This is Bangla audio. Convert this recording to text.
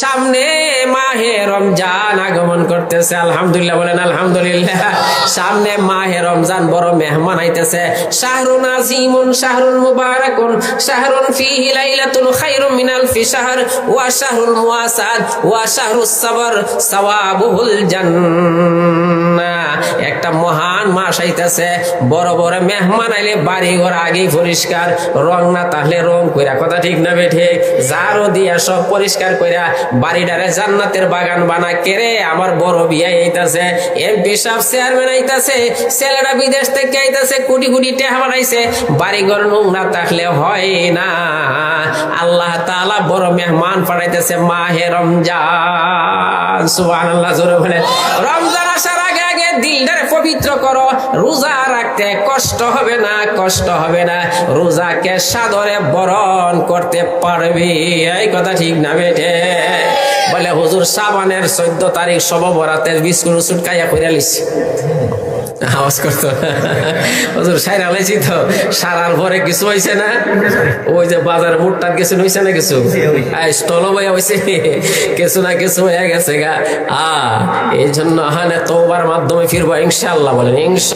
সামনে মাহে রমজান আগমন করতেছে। আলহামদুলিল্লাহ বলেন আলহামদুলিল্লাহ। সামনে মাহে রমজান বড় মেহমান আইতেছে। শাহরুন আজিমুন শাহরুল মুবারাকুন, শাহরুন ফিহি লাইলাতুন খায়রুম মিন আলফি শাহর ওয়া শাহরুল মুওয়াসাদ ওয়া শাহরুস সাবর সাওয়াবুহুল জান্নাহ একটা মহান মাস আইতেছে। বড় বড় মেহমান আইলে বাড়ি ঘর আগেই পরিষ্কার, রং না তাহলে রং কইরা, কথা ঠিক না বেঠে? জারো দিয়া সব পরিষ্কার কইরা বাড়িটারে জান্নাতের বাগান বানা কেরে আমার বড় বিয়া আইতাছে। এমপি সাহেব চেয়ারম্যান আইতাছে, ছেলেরা বিদেশ থেকে আইতাছে, কোটি কোটি টাকা বানাইছে। বাড়ি ঘর নোংরা থাকলে হয় না। আল্লাহ তাআলা বড় মেহমান পাঠাইতেছে মাহে রমজান। সুবহানাল্লাহ, জোরে বলে রমজান আসার আগে আগে দিলটারে পবিত্র করো। রোজা রাখতে কষ্ট হবে না, কষ্ট হবে না। রোজাকে সাদরে বরণ করতে পারবি। এই কথা ঠিক না বেটে? বলে হুজুর সাবানের চোদ্দ তারিখ সব বরাতের বিস্কুট খাইয়া করে লিছি। আওয়াজ করতো। হজুর, সাইরা লাইছি তো। সারার পরে কিছু হয়েছে না? ওই যে বাজারে মুটটার কিছু হয়েছে না কিছু? স্টল বইয়া হয়েছে কিছু না কিছু হয়ে গেছে গা। আ এই জন্য হানে তোবার মাধ্যমে ফিরবো ইনশাল্লাহ বলেন, ইনশা